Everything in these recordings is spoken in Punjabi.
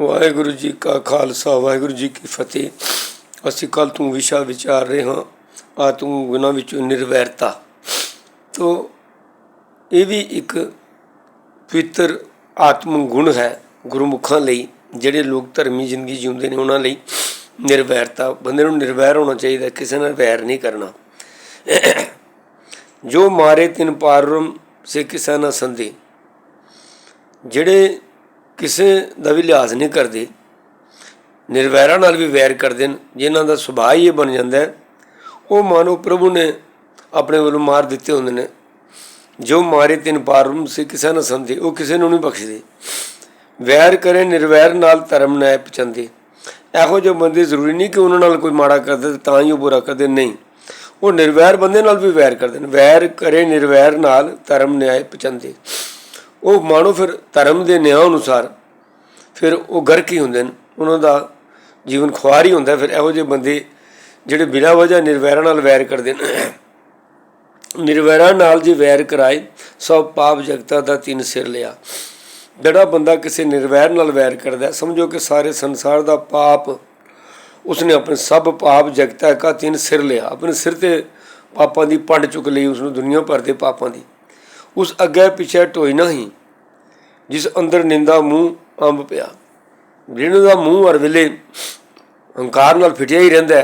ਵਾਹਿਗੁਰੂ ਜੀ ਕਾ ਖਾਲਸਾ, ਵਾਹਿਗੁਰੂ ਜੀ ਕੀ ਫਤਿਹ। ਅਸੀਂ ਕੱਲ ਤੋਂ ਵਿਸ਼ਾ ਵਿਚਾਰ ਰਹੇ ਹਾਂ ਆਤਮ ਤੂੰ ਗੁਨਾ ਵਿੱਚੋਂ ਨਿਰਵੈਰਤਾ। ਤੋ, ਇਹ ਵੀ ਇੱਕ ਪਵਿੱਤਰ ਆਤਮ ਗੁਣ ਹੈ ਗੁਰਮੁਖਾਂ ਲਈ, ਜਿਹੜੇ ਲੋਕ ਧਰਮੀ ਜ਼ਿੰਦਗੀ ਜਿਉਂਦੇ ਨੇ ਉਹਨਾਂ ਲਈ ਨਿਰਵੈਰਤਾ। ਬੰਦੇ ਨੂੰ ਨਿਰਵੈਰ ਹੋਣਾ ਚਾਹੀਦਾ ਕਿਸੇ ਨਾਲ ਵੈਰ ਨਹੀਂ ਕਰਨਾ। ਜੋ ਮਾਰੇ ਤਿਨ ਪਾਰਮ ਸੇ ਕਿਸਾ ਨਾ ਸੰਦੇ ਜਿਹੜੇ ਕਿਸੇ ਦਾ ਵੀ ਲਿਹਾਜ਼ ਨਹੀਂ ਕਰਦੇ, ਨਿਰਵੈਰਾਂ ਨਾਲ ਵੀ ਵੈਰ ਕਰਦੇ ਨੇ, ਜਿਨ੍ਹਾਂ ਦਾ ਸੁਭਾਅ ਹੀ ਇਹ ਬਣ ਜਾਂਦਾ ਹੈ। ਉਹ ਮਾਨੋ ਪ੍ਰਭੂ ਨੇ ਆਪਣੇ ਵੱਲੋਂ ਮਾਰ ਦਿੱਤੇ ਹੁੰਦੇ ਨੇ। ਜੋ ਮਾਰੇ ਤਿੰਨ ਪਾਰਮ ਸੇ, ਕਿਸੇ ਨਾ ਸੰਦੇ, ਉਹ ਕਿਸੇ ਨੂੰ ਨਹੀਂ ਬਖਸ਼ਦੇ। ਵੈਰ ਕਰੇ, ਨਿਰਵੈਰ ਨਾਲ ਧਰਮ ਨਾ ਪਚੰਦੇ ਇਹੋ ਜਿਹੇ ਬੰਦੇ ਜ਼ਰੂਰੀ ਨਹੀਂ ਕਿ ਉਹਨਾਂ ਨਾਲ ਕੋਈ ਮਾੜਾ ਕਰਦੇ ਤਾਂ ਹੀ ਉਹ ਬੁਰਾ ਕਰਦੇ, ਨਹੀਂ। ਉਹ ਨਿਰਵੈਰ ਬੰਦੇ ਨਾਲ ਵੀ ਵੈਰ ਕਰਦੇ ਨੇ। ਵੈਰ ਕਰੇ, ਨਿਰਵੈਰ ਨਾਲ ਧਰਮ ਨਿਆਏ ਪਚੰਦੇ ਉਹ ਮਾਣੋ ਫਿਰ ਧਰਮ ਦੇ ਨਿਆਂ ਅਨੁਸਾਰ ਫਿਰ ਉਹ ਗਰਕ ਹੀ ਹੁੰਦੇ ਨੇ? ਉਹਨਾਂ ਦਾ ਜੀਵਨ ਖੁਆਰ ਹੀ ਹੁੰਦਾ ਫਿਰ ਇਹੋ ਜਿਹੇ ਬੰਦੇ ਜਿਹੜੇ ਬਿਨਾਂ ਵਜ੍ਹਾ ਨਿਰਵੈਰਾਂ ਨਾਲ ਵੈਰ ਕਰਦੇ ਨੇ। ਨਿਰਵੈਰਾਂ ਨਾਲ ਜੇ ਵੈਰ ਕਰਾਏ, ਸਭ ਪਾਪ ਜਗਤਾ ਦਾ ਤਿੰਨ ਸਿਰ ਲਿਆ। ਜਿਹੜਾ ਬੰਦਾ ਕਿਸੇ ਨਿਰਵੈਰ ਨਾਲ ਵੈਰ ਕਰਦਾ ਸਮਝੋ ਕਿ ਸਾਰੇ ਸੰਸਾਰ ਦਾ ਪਾਪ, ਉਸਨੇ ਆਪਣੇ ਸਭ ਪਾਪ ਜਗਤਾ ਕਾ ਤਿੰਨ ਸਿਰ ਲਿਆ। ਆਪਣੇ ਸਿਰ ਤੇ ਪਾਪਾਂ ਦੀ ਪੰਡ ਚੁੱਕ ਲਈ, ਉਸਨੂੰ ਦੁਨੀਆ ਭਰ ਦੇ ਪਾਪਾਂ ਦੀ। ਉਸ ਅੱਗੇ ਪਿੱਛੇ ਢੋਈ ਨਹੀਂ, ਜਿਸ ਅੰਦਰ ਨਿੰਦਾ ਮੂੰਹ ਅੰਬ ਪਿਆ। ਜਿਹਨਾਂ ਦਾ ਮੂੰਹ ਹਰ ਵੇਲੇ ਹੰਕਾਰ ਨਾਲ ਫਿਟਿਆ ਹੀ ਰਹਿੰਦਾ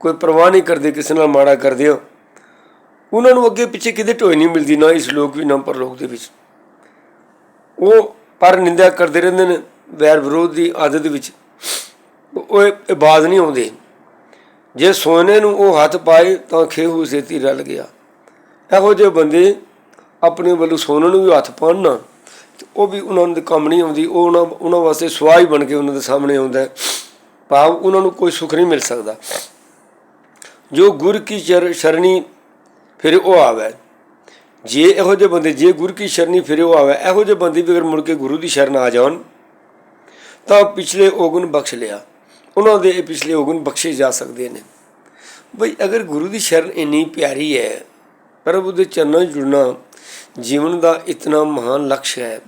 ਕੋਈ ਪਰਵਾਹ ਨਹੀਂ ਕਰਦੇ, ਕਿਸੇ ਨਾਲ ਮਾੜਾ ਕਰਦੇ ਹੋ। ਉਹਨਾਂ ਨੂੰ ਅੱਗੇ ਪਿੱਛੇ ਕਿਤੇ ਢੋਈ ਨਹੀਂ ਮਿਲਦੀ, ਨਾ ਇਸ ਲੋਕ ਵੀ ਨਾ ਪਰਲੋਕ ਦੇ ਵਿੱਚ। ਉਹ ਪਰ ਨਿੰਦਾ ਕਰਦੇ ਰਹਿੰਦੇ ਨੇ, ਵੈਰ ਵਿਰੋਧ ਦੀ ਆਦਤ ਵਿੱਚ। ਉਹ ਇਹ ਨਹੀਂ ਆਉਂਦੇ। ਜੇ ਸੋਨੇ ਨੂੰ ਉਹ ਹੱਥ ਪਾਏ, ਤਾਂ ਖੇਹੂ ਸੇਤੀ ਰਲ ਗਿਆ। ਇਹੋ ਜਿਹੇ ਬੰਦੇ ਆਪਣੇ ਵੱਲੋਂ ਸੋਨੇ ਨੂੰ ਵੀ ਹੱਥ ਪਾਉਣ। ਨਾ ਤੇ ਉਹ ਵੀ ਉਹਨਾਂ ਦੇ ਕੰਮ ਨਹੀਂ ਆਉਂਦੀ। ਉਹ ਉਹਨਾਂ ਉਹਨਾਂ ਵਾਸਤੇ ਸਵਾਈ ਬਣ ਕੇ ਉਹਨਾਂ ਦੇ ਸਾਹਮਣੇ ਆਉਂਦਾ ਭਾਵ ਉਹਨਾਂ ਨੂੰ ਕੋਈ ਸੁੱਖ ਨਹੀਂ ਮਿਲ ਸਕਦਾ। ਜੋ ਗੁਰ ਕੀ ਚਰ ਸ਼ਰਣੀ ਫਿਰ ਉਹ ਆਵੇ। ਜੇ ਇਹੋ ਜਿਹੇ ਬੰਦੇ ਜੇ ਗੁਰ ਕੀ ਸ਼ਰਣੀ ਫਿਰ ਉਹ ਆਵੇ। ਇਹੋ ਜਿਹੇ ਬੰਦੇ ਵੀ ਅਗਰ ਮੁੜ ਕੇ ਗੁਰੂ ਦੀ ਸ਼ਰਨ ਆ ਜਾਣ, ਤਾਂ ਪਿਛਲੇ ਔਗੁਣ ਬਖਸ਼ ਲਿਆ। ਉਹਨਾਂ ਦੇ ਇਹ ਪਿਛਲੇ ਔਗੁਣ ਬਖਸ਼ੇ ਜਾ ਸਕਦੇ ਨੇ। ਬਈ ਅਗਰ ਗੁਰੂ ਦੀ ਸ਼ਰਨ ਇੰਨੀ ਪਿਆਰੀ ਹੈ, ਪ੍ਰਭੂ ਦੇ ਚਰਨਾਂ ਜੁੜਨਾ ਜੀਵਨ ਦਾ ਇਤਨਾ ਮਹਾਨ ਲਕਸ਼ ਹੈ।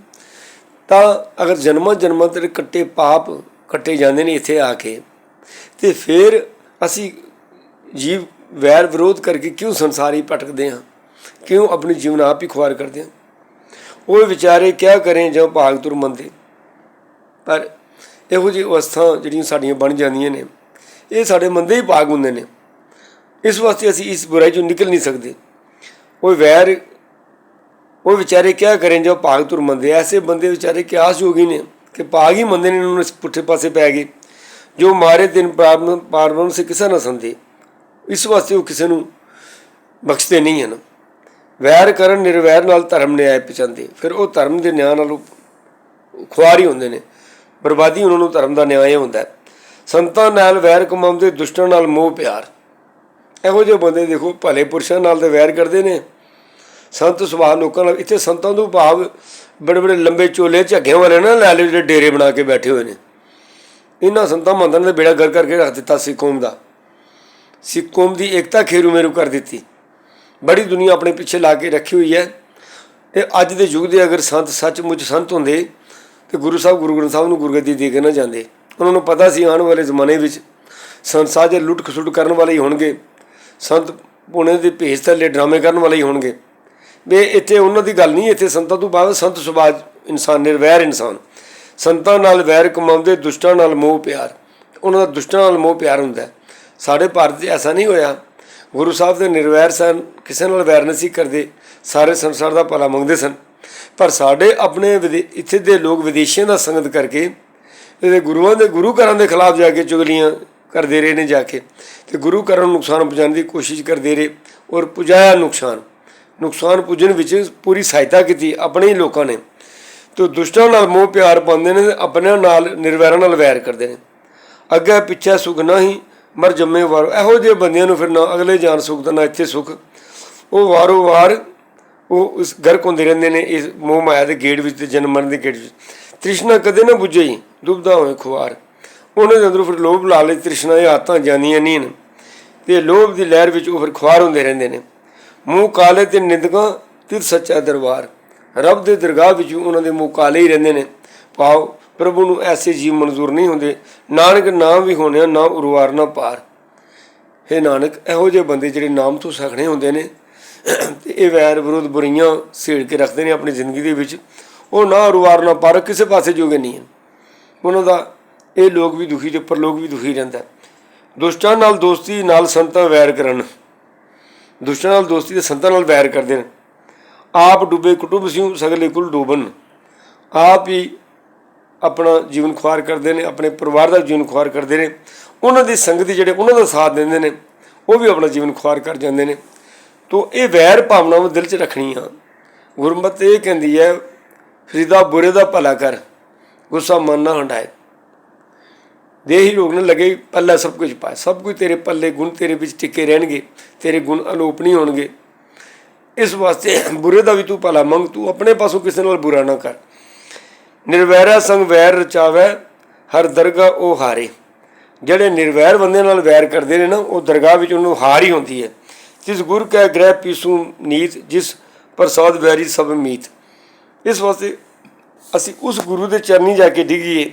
ਤਾਂ ਅਗਰ ਜਨਮਾਂ ਜਨਮਾਂ ਤੇਰੇ ਕੱਟੇ ਪਾਪ ਕੱਟੇ ਜਾਂਦੇ ਨੇ ਇੱਥੇ ਆ ਕੇ, ਤੇ ਫਿਰ ਅਸੀਂ ਜੀਵ ਵੈਰ ਵਿਰੋਧ ਕਰਕੇ ਕਿਉਂ ਸੰਸਾਰੀ ਭਟਕਦੇ ਹਾਂ? ਕਿਉਂ ਆਪਣੇ ਜੀਵਨ ਆਪ ਹੀ ਖੁਆਰ ਕਰਦੇ ਹਾਂ? ਉਹ ਵਿਚਾਰੇ ਕਿਆ ਕਰੇ ਜੋ ਭਾਗ ਤੁਰ ਮੰਦੇ? ਪਰ ਇਹੋ ਜਿਹੀ ਅਵਸਥਾ ਜਿਹੜੀਆਂ ਸਾਡੀਆਂ ਬਣ ਜਾਂਦੀਆਂ ਨੇ, ਇਹ ਸਾਡੇ ਮੰਦੇ ਹੀ ਭਾਗ ਹੁੰਦੇ ਨੇ। ਇਸ ਵਾਸਤੇ ਅਸੀਂ ਇਸ ਬੁਰਾਈ ਚੋਂ ਨਿਕਲ ਨਹੀਂ ਸਕਦੇ। ਉਹ ਵੈਰ ਉਹ ਵਿਚਾਰੇ ਕਿਆ ਕਰੇ, ਜੋ ਭਾਗ ਤੁਰ ਮੰਦੇ, ਐਸੇ ਬੰਦੇ ਵਿਚਾਰੇ ਕਿਆਸ ਜੋਗੀ ਨੇ ਕਿ ਭਾਗ ਹੀ ਮੰਦੇ ਨੇ, ਉਹਨਾਂ ਨੂੰ ਪੁੱਠੇ ਪਾਸੇ ਪੈ ਗਏ। ਜੋ ਮਾਰੇ ਦਿਨ ਪਾਰਮ ਪਾਰਮ ਸੇ ਕਿਸੇ ਨਾ ਸੰਦੇ ਇਸ ਵਾਸਤੇ ਉਹ ਕਿਸੇ ਨੂੰ ਬਖਸ਼ਦੇ ਨਹੀਂ ਹਨ। ਵੈਰ ਕਰਨ, ਨਿਰਵੈਰ ਨਾਲ ਧਰਮ ਨੇ ਆਏ ਪਚੰਦੇ ਫਿਰ ਉਹ ਧਰਮ ਦੇ ਨਿਆਂ ਨਾਲ ਖੁਆਰੀ ਹੁੰਦੇ ਨੇ। ਬਰਬਾਦੀ ਉਹਨਾਂ ਨੂੰ ਧਰਮ ਦਾ ਨਿਆਂ ਹੀ ਹੁੰਦਾ ਹੈ। ਸੰਤਾਂ ਨਾਲ ਵੈਰ ਕਮਾਉਂਦੇ, ਦੁਸ਼ਟਾਂ ਨਾਲ ਮੋਹ ਪਿਆਰ। ਇਹੋ ਜਿਹੇ ਬੰਦੇ ਦੇਖੋ, ਭਲੇ ਪੁਰਸ਼ਾਂ ਨਾਲ ਤੇ ਵੈਰ ਕਰਦੇ ਨੇ। ਸੰਤ ਸੁਭਾਅ ਲੋਕਾਂ ਨਾਲ, ਇੱਥੇ ਸੰਤਾਂ ਤੋਂ ਭਾਵ ਬੜੇ ਬੜੇ ਲੰਬੇ ਚੋਲੇ ਝੱਗਿਆਂ ਵਾਲੇ ਨਾ ਲੈ ਲਏ ਜਿਹੜੇ ਡੇਰੇ ਬਣਾ ਕੇ ਬੈਠੇ ਹੋਏ ਨੇ। ਇਹਨਾਂ ਸੰਤਾਂ ਮੰਦਾਂ ਨੇ ਬੇੜਾ ਗਰ ਕਰਕੇ ਰੱਖ ਦਿੱਤਾ ਸਿੱਖ ਕੌਮ ਦਾ। ਸਿੱਖ ਕੌਮ ਦੀ ਏਕਤਾ ਖੇਰੂ ਮੇਰੂ ਕਰ ਦਿੱਤੀ। ਬੜੀ ਦੁਨੀਆ ਆਪਣੇ ਪਿੱਛੇ ਲਾ ਕੇ ਰੱਖੀ ਹੋਈ ਹੈ। ਤੇ ਅੱਜ ਦੇ ਯੁੱਗ ਦੇ ਅਗਰ ਸੰਤ ਸੱਚਮੁੱਚ ਸੰਤ ਹੁੰਦੇ, ਤੇ ਗੁਰੂ ਸਾਹਿਬ, ਗੁਰੂ ਗ੍ਰੰਥ ਸਾਹਿਬ ਨੂੰ ਗੁਰਗੱਦੀ ਦੇ ਕੇ ਨਾ ਜਾਂਦੇ। ਉਹਨਾਂ ਨੂੰ ਪਤਾ ਸੀ ਆਉਣ ਵਾਲੇ ਜ਼ਮਾਨੇ ਵਿੱਚ ਸੰਤ ਸਾਜੇ ਲੁੱਟ ਖਸੁੱਟ ਕਰਨ ਵਾਲੇ ਹੀ ਹੋਣਗੇ। ਸੰਤ ਪੁਣੇ ਦੇ ਭੇਸ ਥੱਲੇ ਡਰਾਮੇ ਕਰਨ ਵਾਲੇ ਹੀ ਹੋਣਗੇ। ਵੀ ਇੱਥੇ ਉਹਨਾਂ ਦੀ ਗੱਲ ਨਹੀਂ, ਇੱਥੇ ਸੰਤਾਂ ਤੋਂ ਬਾਅਦ ਸੰਤ ਸੁਭਾਅ ਇਨਸਾਨ, ਨਿਰਵੈਰ ਇਨਸਾਨ। ਸੰਤਾਂ ਨਾਲ ਵੈਰ ਕਮਾਉਂਦੇ, ਦੁਸ਼ਟਾਂ ਨਾਲ ਮੋਹ ਪਿਆਰ। ਉਹਨਾਂ ਦਾ ਦੁਸ਼ਟਾਂ ਨਾਲ ਮੋਹ ਪਿਆਰ ਹੁੰਦਾ ਸਾਡੇ ਭਾਰਤ 'ਚ ਐਸਾ ਨਹੀਂ ਹੋਇਆ। ਗੁਰੂ ਸਾਹਿਬ ਦੇ ਨਿਰਵੈਰ ਸਨ, ਕਿਸੇ ਨਾਲ ਵੈਰ ਨਹੀਂ ਸੀ ਕਰਦੇ। ਸਾਰੇ ਸੰਸਾਰ ਦਾ ਭਲਾ ਮੰਗਦੇ ਸਨ। ਪਰ ਸਾਡੇ ਆਪਣੇ ਵਿਦੇ- ਇੱਥੇ ਦੇ ਲੋਕ ਵਿਦੇਸ਼ੀਆਂ ਦਾ ਸੰਗਤ ਕਰਕੇ ਇਹਦੇ ਗੁਰੂਆਂ ਦੇ, ਗੁਰੂ ਘਰਾਂ ਦੇ ਖਿਲਾਫ ਜਾ ਕੇ ਚੁਗਲੀਆਂ ਕਰਦੇ ਰਹੇ ਨੇ ਜਾ ਕੇ। ਤੇ ਗੁਰੂ ਘਰਾਂ ਨੂੰ ਨੁਕਸਾਨ ਪਹੁੰਚਾਉਣ ਦੀ ਕੋਸ਼ਿਸ਼ ਕਰਦੇ ਰਹੇ ਔਰ ਪੁਜਾਇਆ ਨੁਕਸਾਨ। ਨੁਕਸਾਨ ਪੁੱਜਣ ਵਿੱਚ ਪੂਰੀ ਸਹਾਇਤਾ ਕੀਤੀ ਆਪਣੇ ਹੀ ਲੋਕਾਂ ਨੇ। ਤੇ ਦੁਸ਼ਟਾਂ ਨਾਲ ਮੋਹ ਪਿਆਰ ਪਾਉਂਦੇ ਨੇ ਤੇ ਆਪਣਿਆਂ ਨਾਲ ਨਿਰਵੈਰਾਂ ਨਾਲ ਵੈਰ ਕਰਦੇ ਨੇ। ਅੱਗੇ ਪਿੱਛੇ ਸੁਖ ਨਹੀਂ ਮਰ ਜੰਮੇ ਵਾਰ। ਇਹੋ ਜਿਹੇ ਬੰਦਿਆਂ ਨੂੰ ਫਿਰ ਨਾ ਅਗਲੇ ਜਾਨ ਸੁਖ ਦਾ ਨਾ ਇੱਥੇ ਸੁਖ। ਉਹ ਵਾਰੋ ਵਾਰ ਉਹ ਉਸ ਗਰ ਹੁੰਦੇ ਰਹਿੰਦੇ ਨੇ ਇਸ ਮੋਹ ਮਾਇਆ ਦੇ ਗੇੜ ਵਿੱਚ ਤੇ ਜਨਮ ਮਰਨ ਦੇ ਗੇੜ ਵਿੱਚ। ਤ੍ਰਿਸ਼ਨਾ ਕਦੇ ਨਾ ਬੁੱਝੇ ਡੁੱਬਦਾ ਹੋਏ ਖੁਆਰ। ਉਹਨਾਂ ਦੇ ਅੰਦਰੋਂ ਫਿਰ ਲੋਭ ਲਾਲਚ ਤ੍ਰਿਸ਼ਨਾ ਇਹ ਆਤਾਂ ਜਾਂਦੀਆਂ ਨਹੀਂ ਨੇ ਤੇ ਲੋਭ ਦੀ ਲਹਿਰ ਵਿੱਚ ਉਹ ਫਿਰ ਖੁਆਰ ਹੁੰਦੇ ਰਹਿੰਦੇ ਨੇ। ਮੂੰਹ ਕਾਲੇ ਤੇ ਨਿੰਦਕਾਂ ਤਿਰ ਸੱਚਾ ਦਰਬਾਰ। ਰੱਬ ਦੇ ਦਰਗਾਹ ਵਿੱਚ ਉਹਨਾਂ ਦੇ ਮੂੰਹ ਕਾਲੇ ਹੀ ਰਹਿੰਦੇ ਨੇ। ਪਾਓ ਪ੍ਰਭੂ ਨੂੰ ਐਸੇ ਜੀਵ ਮਨਜ਼ੂਰ ਨਹੀਂ ਹੁੰਦੇ। ਨਾਨਕ ਨਾਮ ਵੀ ਹੋਣਿਆ ਨਾ ਉਰਵਾਰ ਨਾ ਪਾਰ। हे ਨਾਨਕ, ਇਹੋ ਜਿਹੇ ਬੰਦੇ ਜਿਹੜੇ ਨਾਮ ਤੋਂ ਸਖਣੇ ਹੁੰਦੇ ਨੇ, ਤੇ ਇਹ ਵੈਰ ਵਿਰੋਧ ਬੁਰੀਆਂ ਸੇੜ ਕੇ ਰੱਖਦੇ ਨੇ ਆਪਣੀ ਜ਼ਿੰਦਗੀ ਦੇ ਵਿੱਚ। ਉਹ ਨਾ ਉਰਵਾਰ ਨਾ ਪਾਰ, ਕਿਸੇ ਪਾਸੇ ਜੋਗੇ ਨਹੀਂ ਹਨ। ਉਹਨਾਂ ਦਾ ਇਹ ਲੋਕ ਵੀ ਦੁਖੀ ਤੇ ਪਰਲੋਕ ਵੀ ਦੁਖੀ ਰਹਿੰਦਾ ਦੁਸ਼ਟਾਂ ਨਾਲ ਦੋਸਤੀ, ਨਾਲ ਸੰਤਾਂ ਵੈਰ ਕਰਨ। ਦੁਸ਼ਟਾਂ ਨਾਲ ਦੋਸਤੀ ਤੇ ਸੰਤਾਂ ਨਾਲ ਵੈਰ ਕਰਦੇ ਨੇ। ਆਪ ਡੁੱਬੇ ਕੁਟੁੰਬ ਸਿਉ ਸਗਲੇ ਕੁਲ ਡੂਬਨ। ਆਪ ਹੀ ਆਪਣਾ ਜੀਵਨ ਖੁਆਰ ਕਰਦੇ ਨੇ, ਆਪਣੇ ਪਰਿਵਾਰ ਦਾ ਜੀਵਨ ਖੁਆਰ ਕਰਦੇ ਨੇ। ਉਹਨਾਂ ਦੀ ਸੰਗਤੀ ਜਿਹੜੇ ਉਹਨਾਂ ਦਾ ਸਾਥ ਦਿੰਦੇ ਨੇ, ਉਹ ਵੀ ਆਪਣਾ ਜੀਵਨ ਖੁਆਰ ਕਰ ਜਾਂਦੇ ਨੇ। ਤੋ ਇਹ ਵੈਰ ਭਾਵਨਾਵਾਂ ਦਿਲ 'ਚ ਰੱਖਣੀਆਂ। ਗੁਰਮਤਿ ਇਹ ਕਹਿੰਦੀ ਹੈ, ਫਰੀਦਾ ਬੁਰੇ ਦਾ ਭਲਾ ਕਰ, ਗੁੱਸਾ ਮਨ ਨਾ ਹੰਡਾਏ ਦੇਹੀ ਰੋਗ ਨਾ ਲੱਗੇ ਪੱਲਾ ਸਭ ਕੁਝ ਪਾਏ ਸਭ ਕੁਝ ਤੇਰੇ ਪੱਲੇ ਗੁਣ ਤੇਰੇ ਵਿੱਚ ਟਿੱਕੇ ਰਹਿਣਗੇ, ਤੇਰੇ ਗੁਣ ਅਲੋਪ ਨਹੀਂ ਹੋਣਗੇ। ਇਸ ਵਾਸਤੇ ਬੁਰੇ ਦਾ ਵੀ ਤੂੰ ਭਲਾ ਮੰਗ, ਤੂੰ ਆਪਣੇ ਪਾਸੋਂ ਕਿਸੇ ਨਾਲ ਬੁਰਾ ਨਾ ਕਰ। ਨਿਰਵੈਰਾ ਸੰਗ ਵੈਰ ਰਚਾਵੇ, ਹਰ ਦਰਗਾ ਉਹ ਹਾਰੇ। ਜਿਹੜੇ ਨਿਰਵੈਰ ਬੰਦੇ ਨਾਲ ਵੈਰ ਕਰਦੇ ਨੇ ਨਾ, ਉਹ ਦਰਗਾਹ ਵਿੱਚ ਉਹਨੂੰ ਹਾਰ ਹੀ ਹੁੰਦੀ ਹੈ। ਜਿਸ ਗੁਰ ਕੈ ਗ੍ਰਹਿ ਪੀਸੂ ਨੀਤ, ਜਿਸ ਪ੍ਰਸਾਦ ਵੈਰੀ ਸਭ ਮੀਤ। ਇਸ ਵਾਸਤੇ ਅਸੀਂ ਉਸ ਗੁਰੂ ਦੇ ਚਰਨੀ ਜਾ ਕੇ ਡਿੱਗੀਏ।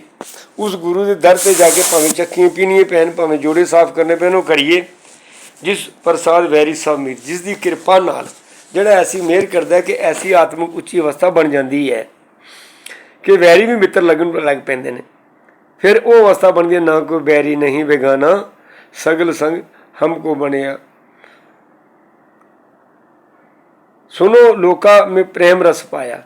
ਉਸ ਗੁਰੂ ਦੇ ਦਰ ਤੇ ਜਾ ਕੇ ਭਾਵੇਂ ਚੱਕੀਆਂ ਪੀਣੀਆਂ ਪੈਣ ਭਾਵੇਂ ਜੋੜੇ ਸਾਫ਼ ਕਰਨੇ ਪੈਣ, ਉਹ ਕਰੀਏ। ਜਿਸ ਪ੍ਰਸਾਦ ਵੈਰੀ ਸਭ ਮੀਤ, ਜਿਸ ਦੀ ਕਿਰਪਾ ਨਾਲ ਜਿਹੜਾ ਐਸੀ ਮਿਹਰ ਕਰਦਾ ਕਿ ਐਸੀ ਆਤਮਿਕ ਉੱਚੀ ਅਵਸਥਾ ਬਣ ਜਾਂਦੀ ਹੈ ਕਿ ਵੈਰੀ ਵੀ ਮਿੱਤਰ ਲੱਗਣ ਲੱਗ ਪੈਂਦੇ ਨੇ। ਫਿਰ ਉਹ ਅਵਸਥਾ ਬਣਦੀ ਹੈ, ਨਾ ਕੋਈ ਵੈਰੀ ਨਹੀਂ ਬੇਗਾਨਾ, ਸਗਲ ਸੰਗ ਹਮਕੋ ਬਣਿਆ। ਸੁਨੋ ਲੋਕਾ ਮੇ ਪ੍ਰੇਮ ਰਸ ਪਾਇਆ।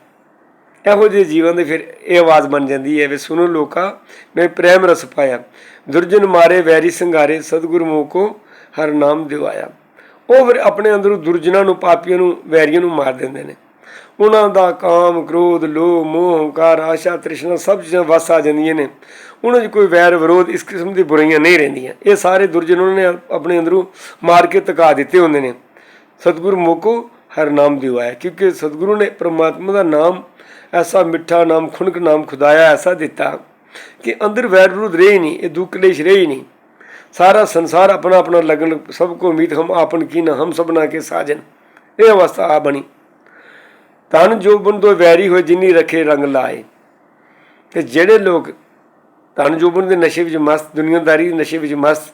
ਇਹੋ ਜਿਹੇ ਜੀਵਨ ਦੇ ਫਿਰ ਇਹ ਆਵਾਜ਼ ਬਣ ਜਾਂਦੀ ਹੈ ਵੀ ਸੁਨੋ ਲੋਕਾ, ਮੈਂ ਪ੍ਰੇਮ ਰਸ ਪਾਇਆ। ਦੁਰਜਨ ਮਾਰੇ, ਵੈਰੀ ਸੰਘਾਰੇ, ਸਤਿਗੁਰੂ ਮੋਕੋ ਹਰ ਨਾਮ ਦਿਵਾਇਆ। ਉਹ ਫਿਰ ਆਪਣੇ ਅੰਦਰੋਂ ਦੁਰਜਨਾਂ ਨੂੰ, ਪਾਪੀਆਂ ਨੂੰ, ਵੈਰੀਆਂ ਨੂੰ ਮਾਰ ਦਿੰਦੇ ਨੇ। ਉਹਨਾਂ ਦਾ ਕਾਮ, ਕ੍ਰੋਧ, ਲੋਭ, ਮੋਹ, ਹੰਕਾਰ, ਆਸ਼ਾ, ਤ੍ਰਿਸ਼ਨਾ ਸਭ ਚੀਜ਼ਾਂ ਵਸ ਆ ਜਾਂਦੀਆਂ ਨੇ। ਉਹਨਾਂ 'ਚ ਕੋਈ ਵੈਰ ਵਿਰੋਧ ਇਸ ਕਿਸਮ ਦੀ ਬੁਰਾਈਆਂ ਨਹੀਂ ਰਹਿੰਦੀਆਂ। ਇਹ ਸਾਰੇ ਦੁਰਜਨ ਉਹਨਾਂ ਨੇ ਆਪਣੇ ਅੰਦਰੋਂ ਮਾਰ ਕੇ ਤਕਾ ਦਿੱਤੇ ਹੁੰਦੇ ਨੇ। ਸਤਿਗੁਰੂ ਮੋਕੋ ਹਰ ਨਾਮ ਦਿਵਾਇਆ। ਕਿਉਂਕਿ ਸਤਿਗੁਰੂ ਨੇ ਪ੍ਰਮਾਤਮਾ ਦਾ ਨਾਮ ਐਸਾ ਮਿੱਠਾ ਨਾਮ, ਖੁਣਕ ਨਾਮ ਖੁਦਾਇਆ ਐਸਾ ਦਿੱਤਾ ਕਿ ਅੰਦਰ ਵੈਰ ਵਿਰੋਧ ਰਹੇ ਹੀ ਨਹੀਂ, ਇਹ ਦੁੱਖ ਕਲੇਸ਼ ਰਹੇ ਹੀ ਨਹੀਂ। ਸਾਰਾ ਸੰਸਾਰ ਆਪਣਾ ਆਪਣਾ ਲਗਨ, ਸਭ ਕੋ ਉਮੀਦ ਹਮ ਆਪਨ ਕੀ ਨਾ, ਹਮ ਸਭਨਾ ਕੇ ਸਾਜਨ। ਇਹ ਅਵਸਥਾ ਆ ਬਣੀ। ਤਨ ਜੋ ਬੰਦੋ ਵੈਰੀ ਹੋਏ, ਜਿਨੀ ਰਖੇ ਰੰਗ ਲਾਏ। ਤੇ ਜਿਹੜੇ ਲੋਕ ਤਨ ਜੋਬਨ ਦੇ ਨਸ਼ੇ ਵਿੱਚ ਮਸਤ, ਦੁਨੀਆਦਾਰੀ ਦੇ ਨਸ਼ੇ ਵਿੱਚ ਮਸਤ,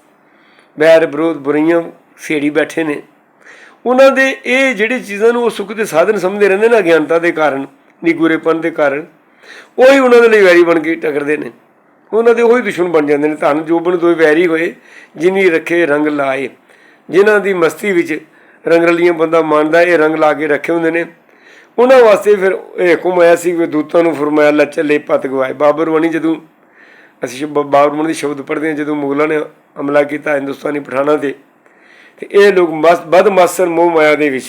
ਵੈਰ ਵਿਰੋਧ, ਬੁਰੀਆਂ ਛੇੜੀ ਬੈਠੇ ਨੇ, ਉਹਨਾਂ ਦੇ ਇਹ ਜਿਹੜੇ ਚੀਜ਼ਾਂ ਨੂੰ ਉਹ ਸੁੱਖ ਦੇ ਸਾਧਨ ਸਮਝਦੇ ਰਹਿੰਦੇ ਨੇ ਅਗਿਆਨਤਾ ਦੇ ਕਾਰਨ। ਨਿਗੂਰੇਪਨ ਦੇ ਕਾਰਨ, ਉਹੀ ਉਹਨਾਂ ਦੇ ਲਈ ਵੈਰੀ ਬਣ ਕੇ ਟਕਰਦੇ ਨੇ। ਉਹਨਾਂ ਦੇ ਉਹੀ ਦੁਸ਼ਮਣ ਬਣ ਜਾਂਦੇ ਨੇ। ਧਨ ਜੋਬਨ ਦੋਏ ਵੈਰੀ ਹੋਏ, ਜਿਨੀ ਰੱਖੇ ਰੰਗ ਲਾਏ। ਜਿਨ੍ਹਾਂ ਦੀ ਮਸਤੀ ਵਿੱਚ ਰੰਗਰਲੀਆਂ ਬੰਦਾ ਮੰਨਦਾ, ਇਹ ਰੰਗ ਲਾ ਕੇ ਰੱਖੇ ਹੁੰਦੇ ਨੇ। ਉਹਨਾਂ ਵਾਸਤੇ ਫਿਰ ਇਹ ਹੁਕਮ ਆਇਆ ਸੀ ਕਿ ਦੂਤਾਂ ਨੂੰ ਫਰਮਾਇਆ, ਲੈ ਚੱਲੇ ਪਤ ਗਵਾਏ। ਬਾਬਰ ਵਣੀ ਜਦੋਂ ਅਸੀਂ ਬਾਬਰ ਵਣੀ ਦੇ ਸ਼ਬਦ ਪੜ੍ਹਦੇ ਹਾਂ, ਜਦੋਂ ਮੁਗਲਾਂ ਨੇ ਹਮਲਾ ਕੀਤਾ ਹਿੰਦੁਸਤਾਨੀ ਪਠਾਣਾ ਤੇ ਤੇ ਇਹ ਲੋਕ ਮਸ ਬਦ ਮਸਰ ਮੋਹ ਮਾਇਆ ਦੇ ਵਿੱਚ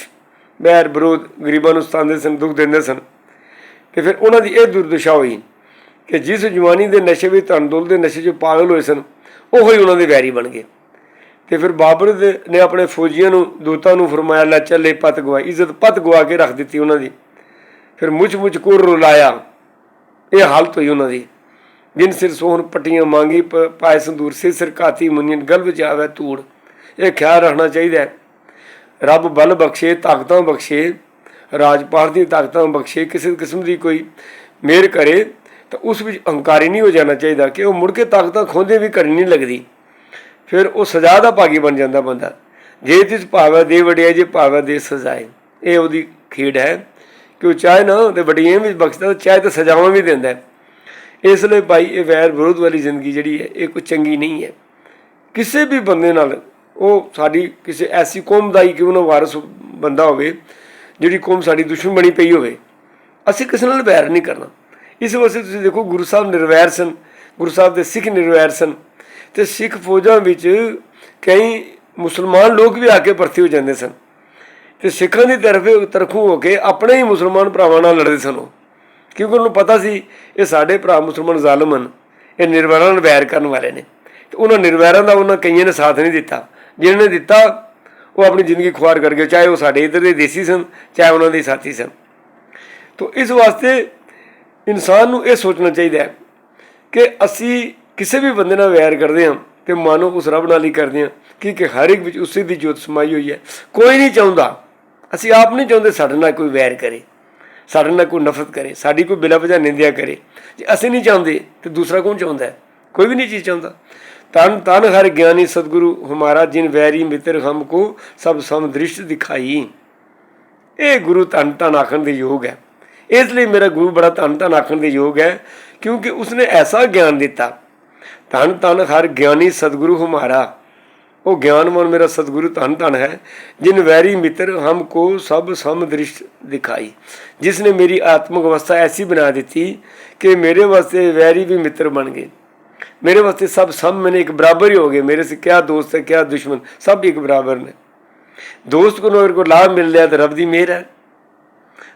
ਬੈਰ ਵਿਰੋਧ ਗਰੀਬਾਂ ਨੂੰ ਸਤਾਉਂਦੇ ਸਨ, ਦੁੱਖ ਦਿੰਦੇ ਸਨ। ਤੇ ਫਿਰ ਉਹਨਾਂ ਦੀ ਇਹ ਦੁਰਦਸ਼ਾ ਹੋਈ ਕਿ ਜਿਸ ਜਵਾਨੀ ਦੇ ਨਸ਼ੇ ਵਿੱਚ ਧਨ ਦੌਲਤ ਦੇ ਨਸ਼ੇ 'ਚ ਪਾਗਲ ਹੋਏ ਸਨ, ਉਹ ਹੀ ਉਹਨਾਂ ਦੇ ਵੈਰੀ ਬਣ ਗਏ। ਤੇ ਫਿਰ ਬਾਬਰ ਦੇ ਨੇ ਆਪਣੇ ਫੌਜੀਆਂ ਨੂੰ, ਦੂਤਾਂ ਨੂੰ ਫਰਮਾਇਆ, ਲੈ ਚੱਲੇ ਪਤ ਗਵਾ, ਇੱਜ਼ਤ ਪਤ ਗਵਾ ਕੇ ਰੱਖ ਦਿੱਤੀ ਉਹਨਾਂ ਦੀ। ਫਿਰ ਮੁੱਚ ਮੁੱਚ ਕੁਰ ਰੁਲਾਇਆ ਇਹ ਹਾਲਤ ਹੋਈ ਉਹਨਾਂ ਦੀ। ਜਿਨ ਸਿਰ ਸੋਹਣ ਪੱਟੀਆਂ ਮੰਗੀ, ਪ- ਪਾਏ ਸੰਦੂਰ ਸੇ ਸਿਰ ਕਾਤੀ ਮੁੰਨੀਨ ਗਲ ਵਿੱਚ ਆਵੇ ਤੂੜ ਇਹ ਖਿਆਲ ਰੱਖਣਾ ਚਾਹੀਦਾ ਹੈ। ਰੱਬ ਬਲ ਬਖਸ਼ੇ, ਤਾਕਤਾਂ ਬਖਸ਼ੇ ਰਾਜਪਾਲ ਦੀ ਤਾਕਤਾਂ ਬਖਸ਼ੇ, ਕਿਸੇ ਕਿਸਮ ਦੀ ਕੋਈ ਮਿਹਰ ਕਰੇ, ਤਾਂ ਉਸ ਵਿੱਚ ਹੰਕਾਰੀ ਨਹੀਂ ਹੋ ਜਾਣਾ ਚਾਹੀਦਾ ਕਿ ਉਹ ਮੁੜ ਕੇ ਤਾਕਤਾਂ ਖੋਂਦੇ ਵੀ ਕਰਨੀ ਨਹੀਂ ਲੱਗਦੀ। ਫਿਰ ਉਹ ਸਜ਼ਾ ਦਾ ਭਾਗੀ ਬਣ ਜਾਂਦਾ ਬੰਦਾ। ਜੇ ਤਿਸ ਭਾਵੈ, ਦੇ ਵਡਿਆ ਜੇ ਭਾਵੈ, ਦੇ ਸਜ਼ਾਏ ਇਹ ਉਹਦੀ ਖੇਡ ਹੈ ਕਿ ਉਹ ਚਾਹੇ ਨਾ ਤੇ ਵਡਿਆਂ ਵੀ ਬਖਸ਼ਦਾ ਚਾਹੇ ਤਾਂ ਸਜ਼ਾਵਾਂ ਵੀ ਦਿੰਦਾ ਇਸ ਲਈ ਭਾਈ, ਇਹ ਵੈਰ ਵਿਰੋਧ ਵਾਲੀ ਜ਼ਿੰਦਗੀ ਜਿਹੜੀ ਹੈ, ਇਹ ਕੋਈ ਚੰਗੀ ਨਹੀਂ ਹੈ। ਕਿਸੇ ਵੀ ਬੰਦੇ ਨਾਲ ਉਹ ਸਾਡੀ ਕਿਸੇ ਐਸੀ ਕੌਮ ਦਾ ਹੀ ਕਿਉਂ ਨਾ ਵਾਰਸ ਬੰਦਾ ਹੋਵੇ ਜਿਹੜੀ ਕੌਮ ਸਾਡੀ ਦੁਸ਼ਮਣ ਬਣੀ ਪਈ ਹੋਵੇ, ਅਸੀਂ ਕਿਸੇ ਨਾਲ ਵੈਰ ਨਹੀਂ ਕਰਨਾ। ਇਸ ਵਾਸਤੇ ਤੁਸੀਂ ਦੇਖੋ, ਗੁਰੂ ਸਾਹਿਬ ਨਿਰਵੈਰ ਸਨ, ਗੁਰੂ ਸਾਹਿਬ ਦੇ ਸਿੱਖ ਨਿਰਵੈਰ ਸਨ, ਤੇ ਸਿੱਖ ਫੌਜਾਂ ਵਿੱਚ ਕਈ ਮੁਸਲਮਾਨ ਲੋਕ ਵੀ ਆ ਕੇ ਭਰਤੀ ਹੋ ਜਾਂਦੇ ਸਨ। ਤੇ ਸਿੱਖਾਂ ਦੀ ਤਰਫ ਤਰਖੂ ਹੋ ਕੇ ਆਪਣੇ ਹੀ ਮੁਸਲਮਾਨ ਭਰਾਵਾਂ ਨਾਲ ਲੜਦੇ ਸਨ ਉਹ। ਕਿਉਂਕਿ ਉਹਨੂੰ ਪਤਾ ਸੀ, ਇਹ ਸਾਡੇ ਭਰਾ ਮੁਸਲਮਾਨ ਜ਼ਾਲਮ ਹਨ, ਇਹ ਨਿਰਵੈਰਾਂ ਨਾਲ ਵੈਰ ਕਰਨ ਵਾਲੇ ਨੇ। ਤੇ ਉਹਨਾਂ ਨਿਰਵੈਰਾਂ ਦਾ ਉਹਨਾਂ ਕਈਆਂ ਨੇ ਸਾਥ ਨਹੀਂ ਦਿੱਤਾ। ਜਿਹਨਾਂ ਨੇ ਦਿੱਤਾ ਉਹ ਆਪਣੀ ਜ਼ਿੰਦਗੀ ਖੁਆਰ ਕਰ ਗਏ ਚਾਹੇ ਉਹ ਸਾਡੇ ਇੱਧਰ ਦੇ ਦੇਸੀ ਸਨ, ਚਾਹੇ ਉਹਨਾਂ ਦੇ ਸਾਥੀ ਸਨ। ਤੋ ਇਸ ਵਾਸਤੇ ਇਨਸਾਨ ਨੂੰ ਇਹ ਸੋਚਣਾ ਚਾਹੀਦਾ ਹੈ ਕਿ ਅਸੀਂ ਕਿਸੇ ਵੀ ਬੰਦੇ ਨਾਲ ਵੈਰ ਕਰਦੇ ਹਾਂ ਤੇ ਮਾਨੋ ਉਸ ਰੱਬ ਨਾਲ ਹੀ ਕਰਦੇ ਹਾਂ, ਕਿ ਕਿ ਹਰ ਇੱਕ ਵਿੱਚ ਉਸੇ ਦੀ ਜੋਤ ਸਮਾਈ ਹੋਈ ਹੈ। ਕੋਈ ਨਹੀਂ ਚਾਹੁੰਦਾ, ਅਸੀਂ ਆਪ ਨਹੀਂ ਚਾਹੁੰਦੇ ਸਾਡੇ ਨਾਲ ਕੋਈ ਵੈਰ ਕਰੇ, ਸਾਡੇ ਨਾਲ ਕੋਈ ਨਫ਼ਰਤ ਕਰੇ, ਸਾਡੀ ਕੋਈ ਬਿਲਾ ਵਜ੍ਹਾ ਨਿੰਦਿਆ ਕਰੇ। ਜੇ ਅਸੀਂ ਨਹੀਂ ਚਾਹੁੰਦੇ ਤੇ ਦੂਸਰਾ ਕੌਣ ਚਾਹੁੰਦਾ ਕੋਈ ਵੀ ਨਹੀਂ ਚੀਜ਼ ਚਾਹੁੰਦਾ। ਤਨ ਤਨ ਹਰ ਗਿਆਨੀ ਸਤਿਗੁਰੂ, ਹਮਾਰਾ ਜਿਨ ਵੈਰੀ ਮਿੱਤਰ ਹਮ ਕੋ ਸਭ ਸਮ ਦ੍ਰਿਸ਼ਟ ਦਿਖਾਈ। ਇਹ ਗੁਰੂ ਧੰਨ ਧੰਨ ਆਖਣ ਦੇ ਯੋਗ ਹੈ। ਇਸ ਲਈ ਮੇਰਾ ਗੁਰੂ ਬੜਾ ਧੰਨ ਧੰਨ ਆਖਣ ਦੇ ਯੋਗ ਹੈ, ਕਿਉਂਕਿ ਉਸਨੇ ਐਸਾ ਗਿਆਨ ਦਿੱਤਾ। ਧੰਨ ਧੰਨ ਹਰ ਗਿਆਨੀ ਸਤਿਗੁਰੂ, ਹਮਾਰਾ। ਉਹ ਗਿਆਨਵਾਨ ਮੇਰਾ ਸਤਿਗੁਰੂ ਧੰਨ ਧੰਨ ਹੈ, ਜਿਨ ਵੈਰੀ ਮਿੱਤਰ ਹਮ ਕੋ ਸਭ ਸਮ ਦ੍ਰਿਸ਼ਟ ਦਿਖਾਈ। ਜਿਸ ਨੇ ਮੇਰੀ ਆਤਮਿਕ ਅਵਸਥਾ ਐਸੀ ਬਣਾ ਦਿੱਤੀ ਕਿ ਮੇਰੇ ਵਾਸਤੇ ਵੈਰੀ ਵੀ ਮਿੱਤਰ ਬਣ ਗਏ। मेरे वास्ते सब सब मैंने एक बराबर ही हो गए मेरे से क्या दोस्त है क्या दुश्मन सब एक बराबर ने दोस्त को अगर को लाभ मिल रहा तो रब की मेहर है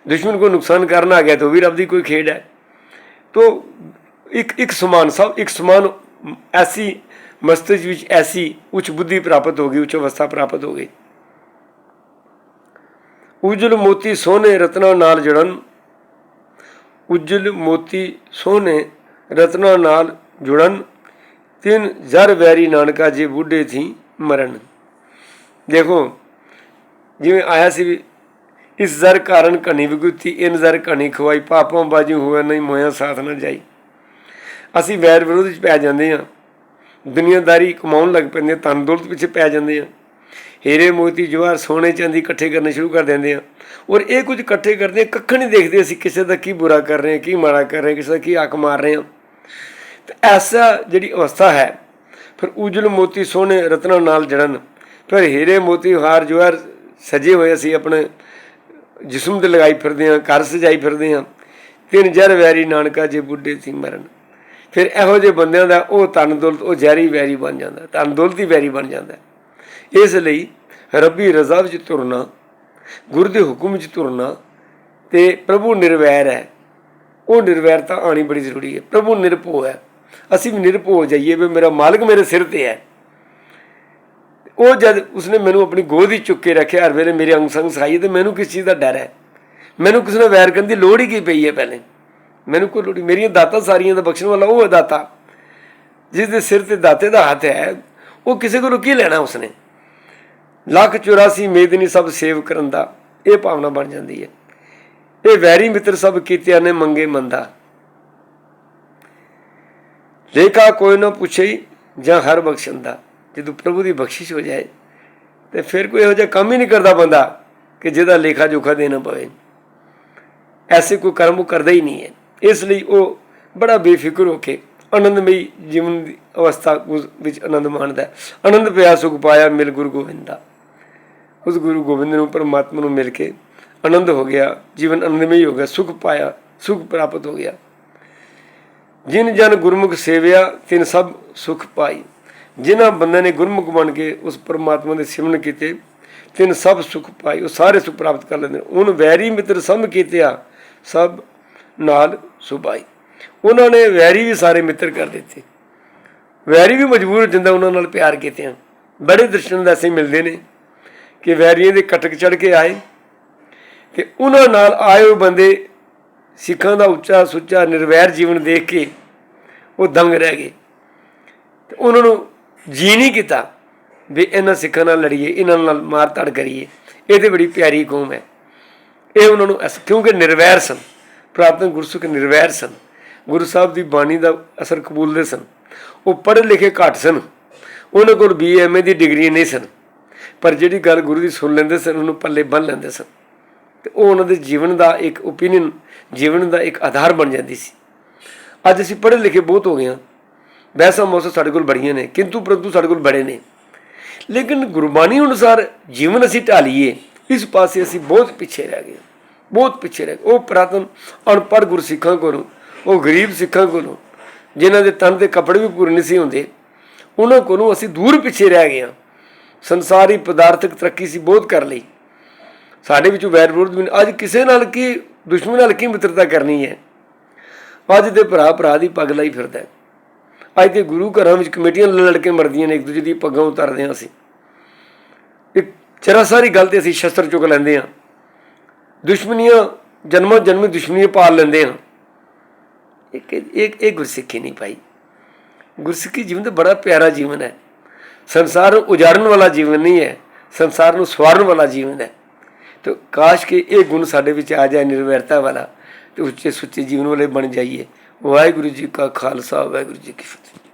दुश्मन को नुकसान करना आ गया तो भी रब की कोई खेड है तो ਇੱਕ ਇੱਕ ਸਮਾਨ ਸਭ ਇੱਕ ਸਮਾਨ ਐਸੀ ਮਸਤਜ ਵਿੱਚ ਐਸੀ ਉੱਚ ਬੁੱਧੀ ਪ੍ਰਾਪਤ ਹੋ ਗਈ ਉੱਚ ਅਵਸਥਾ ਪ੍ਰਾਪਤ ਹੋ ਗਈ ਉਜਲ ਮੋਤੀ ਸੋਨੇ ਰਤਨਾ ਨਾਲ ਜੜਨ ਉਜਲ ਮੋਤੀ ਸੋਨੇ ਰਤਨਾ ਨਾਲ ਜੁੜਨ ਤਿੰਨ ਜ਼ਰ ਵੈਰੀ ਨਾਨਕਾ ਜੇ ਬੁੱਢੇ ਥੀ ਮਰਨ। ਦੇਖੋ ਜਿਵੇਂ ਆਇਆ ਸੀ ਵੀ ਇਸ ਜ਼ਰ ਕਾਰਨ ਕਣੀ ਵਿਗੁਤੀ ਇਨ ਜ਼ਰ ਕਣੀ ਖਵਾਈ ਪਾਪੋਂ ਬਾਜੂ ਹੋਇਆ ਨਹੀਂ ਮੋਇਆ ਸਾਥ ਨਾ ਜਾਈ। ਅਸੀਂ ਵੈਰ ਵਿਰੋਧ ਵਿੱਚ ਪੈ ਜਾਂਦੇ ਹਾਂ। ਦੁਨੀਆਦਾਰੀ ਕਮਾਉਣ ਲੱਗ ਪੈਂਦੇ ਹਾਂ ਧਨ ਦੌਲਤ ਪਿੱਛੇ ਪੈ ਜਾਂਦੇ ਹਾਂ। ਹੀਰੇ ਮੋਤੀ ਜਵਾਹਰ ਸੋਨੇ ਚਾਂਦੀ ਇਕੱਠੇ ਕਰਨੇ ਸ਼ੁਰੂ ਕਰ ਦਿੰਦੇ ਹਾਂ। ਔਰ ਇਹ ਕੁਝ ਇਕੱਠੇ ਕਰਦੇ ਹਾਂ, ਕੱਖ ਨਹੀਂ ਦੇਖਦੇ ਅਸੀਂ ਕਿਸੇ ਦਾ ਕੀ ਬੁਰਾ ਕਰ ਰਹੇ ਹਾਂ ਕੀ ਮਾੜਾ ਕਰ ਰਹੇ ਕਿਸੇ ਦਾ ਕੀ ਹੱਕ ਮਾਰ ਰਹੇ ਹਾਂ। ਐਸਾ ਜਿਹੜੀ ਅਵਸਥਾ ਹੈ, ਫਿਰ ਉਜਲ ਮੋਤੀ ਸੋਹਣੇ ਰਤਨਾਂ ਨਾਲ ਜੜਨ। ਫਿਰ ਹੀਰੇ ਮੋਤੀ ਹਾਰ ਜਵਾਹਰ ਸਜੇ ਹੋਏ ਅਸੀਂ ਆਪਣੇ ਜਿਸਮ ਤੇ ਲਗਾਈ ਫਿਰਦੇ ਹਾਂ, ਘਰ ਸਜਾਈ ਫਿਰਦੇ ਹਾਂ। ਤਿੰਨ ਜ਼ਰ ਵੈਰੀ ਨਾਨਕਾ ਜੇ ਬੁੱਢੇ ਸੀ ਮਰਨ। ਫਿਰ ਇਹੋ ਜਿਹੇ ਬੰਦਿਆਂ ਦਾ ਉਹ ਤਨ ਦੌਲਤ ਉਹ ਜ਼ਹਿਰੀ ਵੈਰੀ ਬਣ ਜਾਂਦਾ ਤਨ ਦੌਲਤ ਹੀ ਵੈਰੀ ਬਣ ਜਾਂਦਾ। ਇਸ ਲਈ ਰੱਬੀ ਰਜ਼ਾ ਵਿੱਚ ਤੁਰਨਾ, ਗੁਰ ਦੇ ਹੁਕਮ ਵਿੱਚ ਤੁਰਨਾ ਤੇ ਪ੍ਰਭੂ ਨਿਰਵੈਰ ਹੈ। ਉਹ ਨਿਰਵੈਰਤਾ ਆਣੀ ਬੜੀ ਜ਼ਰੂਰੀ ਹੈ। ਪ੍ਰਭੂ ਨਿਰਭਉ ਹੈ। ਅਸੀਂ ਵੀ ਨਿਰਭਉ ਹੋ ਜਾਈਏ ਵੀ ਮੇਰਾ ਮਾਲਕ ਮੇਰੇ ਸਿਰ ਤੇ ਹੈ। ਉਹ ਜਦ ਉਸਨੇ ਮੈਨੂੰ ਆਪਣੀ ਗੋਦ ਵਿੱਚ ਚੁੱਕ ਕੇ ਰੱਖਿਆ, ਹਰ ਵੇਲੇ ਮੇਰੇ ਅੰਗ ਸੰਗ ਸਹਾਈ ਤੇ ਮੈਨੂੰ ਕਿਸ ਚੀਜ਼ ਦਾ ਡਰ ਹੈ? ਮੈਨੂੰ ਕਿਸੇ ਨਾਲ ਵੈਰ ਕਰਨ ਦੀ ਲੋੜ ਹੀ ਕੀ ਪਈ ਹੈ ਪਹਿਲੇ? ਮੈਨੂੰ ਕੋਈ ਲੋੜ ਮੇਰੀਆਂ ਦਾਤਾਂ ਸਾਰੀਆਂ ਦਾ ਬਖਸ਼ਣ ਵਾਲਾ ਉਹ ਹੈ ਦਾਤਾ, ਜਿਸ ਦੇ ਸਿਰ ਤੇ ਦਾਤੇ ਦਾ ਹੱਥ ਹੈ, ਉਹ ਕਿਸੇ ਕੋਲੋਂ ਕੀ ਲੈਣਾ ਉਸਨੇ? ਲੱਖ 84 ਮੇਦਨੀ ਸਭ ਸੇਵ ਕਰਨ ਦਾ, ਇਹ ਭਾਵਨਾ ਬਣ ਜਾਂਦੀ ਹੈ। ਇਹ ਵੈਰੀ ਮਿੱਤਰ ਸਭ ਕੀਤਿਆਂ ਨੇ ਮੰਗੇ ਮੰਦਾ। ਲੇਖਾ ਕੋਈ ਨਾ ਪੁੱਛੇ ਜਾਂ ਹਰ ਬਖਸ਼ੰਦਾ ਜਦੋਂ ਪ੍ਰਭੂ ਦੀ ਬਖਸ਼ਿਸ਼ ਹੋ ਜਾਏ, ਤੇ ਫਿਰ ਕੋਈ ਇਹੋ ਜਿਹਾ ਕੰਮ ਹੀ ਨਹੀਂ ਕਰਦਾ ਬੰਦਾ, ਕਿ ਜਿਹਦਾ ਲੇਖਾ ਜੋਖਾ ਦੇਣਾ ਪਵੇ। ਐਸੇ ਕੋਈ ਕਰਮ ਉਹ ਕਰਦਾ ਹੀ ਨਹੀਂ ਹੈ। ਇਸ ਲਈ ਉਹ ਬੜਾ ਬੇਫਿਕਰ ਹੋ ਕੇ ਆਨੰਦਮਈ ਜੀਵਨ ਦੀ ਅਵਸਥਾ ਉਸ ਵਿੱਚ ਆਨੰਦ ਮਾਣਦਾ ਹੈ। ਆਨੰਦ ਪਿਆ ਸੁਖ ਪਾਇਆ ਮਿਲ ਗੁਰੂ ਗੋਬਿੰਦਾ ਉਸ ਗੁਰੂ ਗੋਬਿੰਦ ਨੂੰ ਪਰਮਾਤਮਾ ਨੂੰ ਮਿਲ ਕੇ ਆਨੰਦ ਹੋ ਗਿਆ, ਜੀਵਨ ਆਨੰਦਮਈ ਹੋ ਗਿਆ, ਸੁਖ ਪਾਇਆ, ਸੁਖ ਪ੍ਰਾਪਤ ਹੋ ਗਿਆ। ਜਿਨ ਜਨ ਗੁਰਮੁਖ ਸੇਵਿਆ, ਤਿਨ ਸਭ ਸੁਖ ਪਾਈ। ਜਿਨ੍ਹਾਂ ਬੰਦਿਆਂ ਨੇ ਗੁਰਮੁਖ ਬਣ ਕੇ ਉਸ ਪਰਮਾਤਮਾ ਦੇ ਸਿਮਰਨ ਕੀਤੇ, ਤਿਨ ਸਭ ਸੁਖ ਪਾਈ, ਉਹ ਸਾਰੇ ਸੁਖ ਪ੍ਰਾਪਤ ਕਰ ਲੈਂਦੇ ਨੇ। ਉਹਨ ਵੈਰੀ ਮਿੱਤਰ ਸਭ ਕੀਤਿਆ ਸਭ ਨਾਲ ਸੁਭਾਈ ਉਹਨਾਂ ਨੇ ਵੈਰੀ ਵੀ ਸਾਰੇ ਮਿੱਤਰ ਕਰ ਦਿੱਤੇ। ਵੈਰੀ ਵੀ ਮਜਬੂਰ ਹੋ ਜਾਂਦਾ ਉਹਨਾਂ ਨਾਲ ਪਿਆਰ ਕੀਤੇ ਆ। ਬੜੇ ਦਰਸ਼ਨ ਦਾ ਅਸੀਂ ਮਿਲਦੇ ਨੇ ਕਿ ਵੈਰੀਆਂ ਦੇ ਕਟਕ ਚੜ ਕੇ ਆਏ ਤੇ ਉਹਨਾਂ ਨਾਲ ਆਏ ਹੋਏ ਬੰਦੇ ਸਿੱਖਾਂ ਦਾ ਉੱਚਾ ਸੁੱਚਾ ਨਿਰਵੈਰ ਜੀਵਨ ਦੇਖ ਕੇ ਉਹ ਦੰਗ ਰਹਿ ਗਏ। ਤੇ ਉਹਨਾਂ ਨੂੰ ਜੀ ਨਹੀਂ ਕੀਤਾ ਵੀ ਇਹਨਾਂ ਸਿੱਖਾਂ ਨਾਲ ਲੜੀਏ, ਇਹਨਾਂ ਨਾਲ ਮਾਰ ਧੜ ਕਰੀਏ। ਇਹ ਤੇ ਬੜੀ ਪਿਆਰੀ ਕੌਮ ਹੈ। ਇਹ ਉਹਨਾਂ ਨੂੰ ਅਸ- ਕਿਉਂਕਿ ਨਿਰਵੈਰ ਸਨ ਪ੍ਰਾਪਤਨ ਗੁਰਸੁਖ ਨਿਰਵੈਰ ਸਨ। ਗੁਰੂ ਸਾਹਿਬ ਦੀ ਬਾਣੀ ਦਾ ਅਸਰ ਕਬੂਲਦੇ ਸਨ। ਉਹ ਪੜ੍ਹੇ ਲਿਖੇ ਘੱਟ ਸਨ। ਉਹਨਾਂ ਕੋਲ ਬੀਐਮਏ ਦੀ ਡਿਗਰੀ ਨਹੀਂ ਸਨ। ਪਰ ਜਿਹੜੀ ਗੱਲ ਗੁਰੂ ਦੀ ਸੁਣ ਲੈਂਦੇ ਸਨ, ਉਹਨੂੰ ਪੱਲੇ ਬੰਨ ਲੈਂਦੇ ਸਨ। ਤੇ ਉਹ ਉਹਨਾਂ ਦੇ ਜੀਵਨ ਦਾ ਇੱਕ ਓਪੀਨੀਅਨ ਜੀਵਨ ਦਾ ਇੱਕ ਆਧਾਰ ਬਣ ਜਾਂਦੀ ਸੀ। ਅੱਜ ਅਸੀਂ ਪੜ੍ਹੇ ਲਿਖੇ ਬਹੁਤ ਹੋ ਗਏ ਹਾਂ। ਵੈਸਾ ਮੌਸਮ ਸਾਡੇ ਕੋਲ ਬੜੀਆਂ ਨੇ, ਕਿੰਤੂ ਪਰੰਤੂ ਸਾਡੇ ਕੋਲ ਬੜੇ ਨੇ। ਲੇਕਿਨ ਗੁਰਬਾਣੀ ਅਨੁਸਾਰ ਜੀਵਨ ਅਸੀਂ ਢਾਲੀਏ ਇਸ ਪਾਸੇ ਅਸੀਂ ਬਹੁਤ ਪਿੱਛੇ ਰਹਿ ਗਏ ਬਹੁਤ ਪਿੱਛੇ ਰਹਿ ਗਏ। ਉਹ ਪ੍ਰਾਤਨ ਅਨਪੜ੍ਹ ਗੁਰਸਿੱਖਾਂ ਕੋਲੋਂ, ਉਹ ਗਰੀਬ ਸਿੱਖਾਂ ਕੋਲੋਂ, ਜਿਨ੍ਹਾਂ ਦੇ ਤਨ ਦੇ ਕੱਪੜੇ ਵੀ ਪੂਰੇ ਨਹੀਂ ਸੀ ਹੁੰਦੇ, ਉਹਨਾਂ ਕੋਲੋਂ ਅਸੀਂ ਦੂਰ ਪਿੱਛੇ ਰਹਿ ਗਏ ਹਾਂ। ਸੰਸਾਰੀ ਪਦਾਰਥਕ ਤਰੱਕੀ ਸੀ ਬਹੁਤ ਕਰ ਲਈ। ਸਾਡੇ ਵਿੱਚੋਂ ਵੈਰ ਵਿਰੋਧ ਵੀ ਨਹੀਂ। ਅੱਜ ਕਿਸੇ ਨਾਲ ਕੀ, ਦੁਸ਼ਮਣ ਨਾਲ ਕੀ ਮਿੱਤਰਤਾ ਕਰਨੀ ਹੈ? ਅੱਜ ਦੇ ਭਰਾ ਭਰਾ ਦੀ ਪੱਗ ਲਾਈ ਫਿਰਦਾ ਅੱਜ ਦੇ ਗੁਰੂ ਘਰਾਂ ਵਿੱਚ ਕਮੇਟੀਆਂ ਲੜ ਕੇ ਮਰਦੀਆਂ ਨੇ, ਇੱਕ ਦੂਜੇ ਦੀ ਪੱਗਾਂ ਉਤਾਰਦੇ ਹਾਂ ਅਸੀਂ। ਇੱਕ ਚਰਾ ਸਾਰੀ ਗੱਲ ਤੇ ਅਸੀਂ ਸ਼ਸਤਰ ਚੁੱਕ ਲੈਂਦੇ ਹਾਂ। ਦੁਸ਼ਮਣੀਆਂ ਜਨਮੋਂ ਜਨਮੀ ਦੁਸ਼ਮਣੀਆਂ ਪਾਲ ਲੈਂਦੇ ਹਾਂ। ਇੱਕ ਇੱਕ ਇਹ ਗੁਰਸਿੱਖੀ ਨਹੀਂ ਪਾਈ ਗੁਰਸਿੱਖੀ ਜੀਵਨ ਦਾ ਬੜਾ ਪਿਆਰਾ ਜੀਵਨ ਹੈ। ਸੰਸਾਰ ਨੂੰ ਉਜਾੜਨ ਵਾਲਾ ਜੀਵਨ ਨਹੀਂ ਹੈ। ਸੰਸਾਰ ਨੂੰ ਸਵਾਰਨ ਵਾਲਾ ਜੀਵਨ ਹੈ। ਤੇ ਕਾਸ਼ ਕਿ ਇਹ ਗੁਣ ਸਾਡੇ ਵਿੱਚ ਆ ਜਾਏ ਨਿਰਵੈਰਤਾ ਵਾਲਾ ਤੇ ਉੱਚੇ ਸੁੱਚੇ ਜੀਵਨ ਵਾਲੇ ਬਣ ਜਾਈਏ। ਵਾਹਿਗੁਰੂ ਜੀ ਕਾ ਖਾਲਸਾ, ਵਾਹਿਗੁਰੂ ਜੀ ਕੀ ਫਤਿਹ।